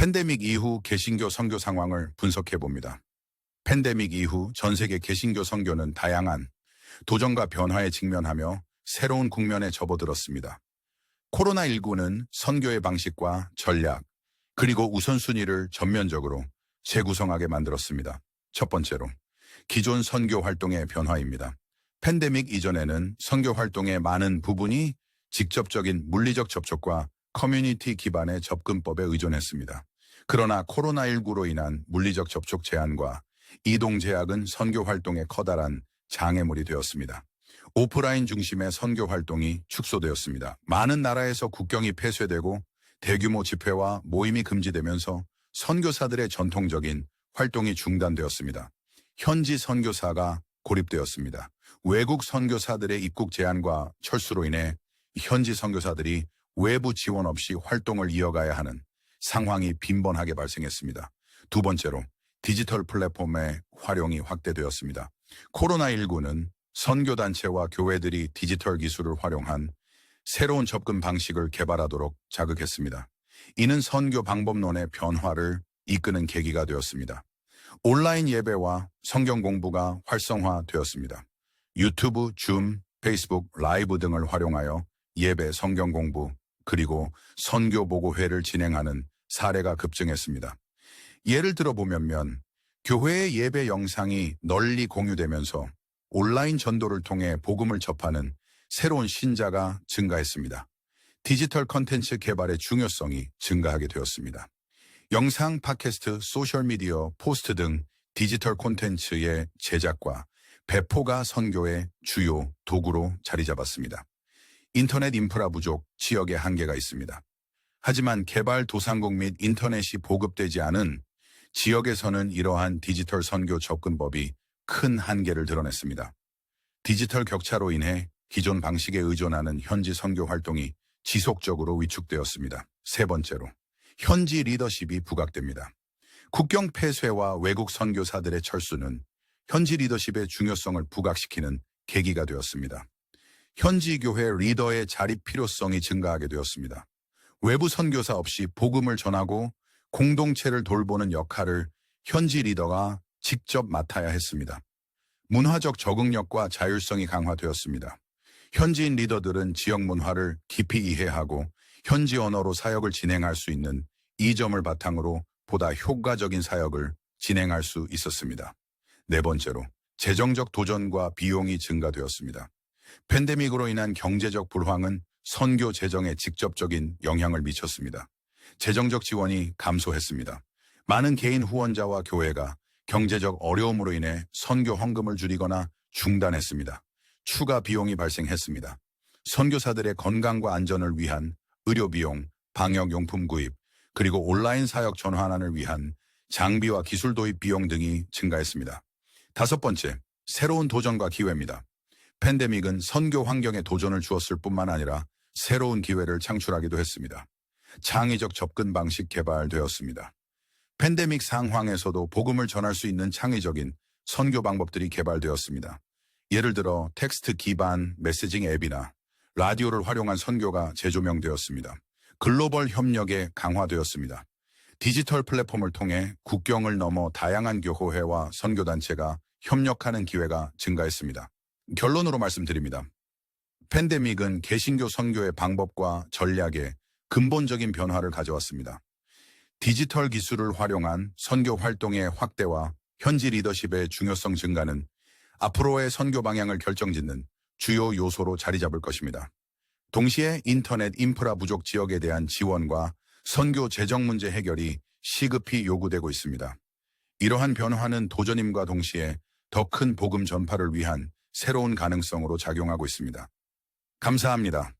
팬데믹 이후 개신교 선교 상황을 분석해 봅니다. 팬데믹 이후 전 세계 개신교 선교는 다양한 도전과 변화에 직면하며 새로운 국면에 접어들었습니다. 코로나19는 선교의 방식과 전략, 그리고 우선순위를 전면적으로 재구성하게 만들었습니다. 첫 번째로, 기존 선교 활동의 변화입니다. 팬데믹 이전에는 선교 활동의 많은 부분이 직접적인 물리적 접촉과 커뮤니티 기반의 접근법에 의존했습니다. 그러나 코로나19로 인한 물리적 접촉 제한과 이동 제약은 선교 활동의 커다란 장애물이 되었습니다. 오프라인 중심의 선교 활동이 축소되었습니다. 많은 나라에서 국경이 폐쇄되고 대규모 집회와 모임이 금지되면서 선교사들의 전통적인 활동이 중단되었습니다. 현지 선교사가 고립되었습니다. 외국 선교사들의 입국 제한과 철수로 인해 현지 선교사들이 외부 지원 없이 활동을 이어가야 하는 상황이 빈번하게 발생했습니다. 두 번째로 디지털 플랫폼의 활용이 확대되었습니다. 코로나19는 선교단체와 교회들이 디지털 기술을 활용한 새로운 접근 방식을 개발하도록 자극했습니다. 이는 선교 방법론의 변화를 이끄는 계기가 되었습니다. 온라인 예배와 성경 공부가 활성화되었습니다. 유튜브, 줌, 페이스북, 라이브 등을 활용하여 예배, 성경 공부, 그리고 선교 보고회를 진행하는 사례가 급증했습니다. 예를 들어 보면 교회의 예배 영상이 널리 공유되면서 온라인 전도를 통해 복음을 접하는 새로운 신자가 증가했습니다. 디지털 컨텐츠 개발의 중요성이 증가하게 되었습니다. 영상, 팟캐스트, 소셜미디어, 포스트 등 디지털 콘텐츠의 제작과 배포가 선교의 주요 도구로 자리 잡았습니다. 인터넷 인프라 부족, 지역의 한계가 있습니다. 하지만 개발 도상국 및 인터넷이 보급되지 않은 지역에서는 이러한 디지털 선교 접근법이 큰 한계를 드러냈습니다. 디지털 격차로 인해 기존 방식에 의존하는 현지 선교 활동이 지속적으로 위축되었습니다. 세 번째로, 현지 리더십이 부각됩니다. 국경 폐쇄와 외국 선교사들의 철수는 현지 리더십의 중요성을 부각시키는 계기가 되었습니다. 현지 교회 리더의 자립 필요성이 증가하게 되었습니다. 외부 선교사 없이 복음을 전하고 공동체를 돌보는 역할을 현지 리더가 직접 맡아야 했습니다. 문화적 적응력과 자율성이 강화되었습니다. 현지인 리더들은 지역 문화를 깊이 이해하고 현지 언어로 사역을 진행할 수 있는 이 점을 바탕으로 보다 효과적인 사역을 진행할 수 있었습니다. 네 번째로, 재정적 도전과 비용이 증가되었습니다. 팬데믹으로 인한 경제적 불황은 선교 재정에 직접적인 영향을 미쳤습니다. 재정적 지원이 감소했습니다. 많은 개인 후원자와 교회가 경제적 어려움으로 인해 선교 헌금을 줄이거나 중단했습니다. 추가 비용이 발생했습니다. 선교사들의 건강과 안전을 위한 의료 비용, 방역 용품 구입, 그리고 온라인 사역 전환을 위한 장비와 기술 도입 비용 등이 증가했습니다. 다섯 번째, 새로운 도전과 기회입니다. 팬데믹은 선교 환경에 도전을 주었을 뿐만 아니라 새로운 기회를 창출하기도 했습니다. 창의적 접근 방식 개발되었습니다. 팬데믹 상황에서도 복음을 전할 수 있는 창의적인 선교 방법들이 개발되었습니다. 예를 들어 텍스트 기반 메시징 앱이나 라디오를 활용한 선교가 재조명되었습니다. 글로벌 협력에 강화되었습니다. 디지털 플랫폼을 통해 국경을 넘어 다양한 교회와 선교단체가 협력하는 기회가 증가했습니다. 결론으로 말씀드립니다. 팬데믹은 개신교 선교의 방법과 전략에 근본적인 변화를 가져왔습니다. 디지털 기술을 활용한 선교 활동의 확대와 현지 리더십의 중요성 증가는 앞으로의 선교 방향을 결정짓는 주요 요소로 자리 잡을 것입니다. 동시에 인터넷 인프라 부족 지역에 대한 지원과 선교 재정 문제 해결이 시급히 요구되고 있습니다. 이러한 변화는 도전임과 동시에 더 큰 복음 전파를 위한 새로운 가능성으로 작용하고 있습니다. 감사합니다.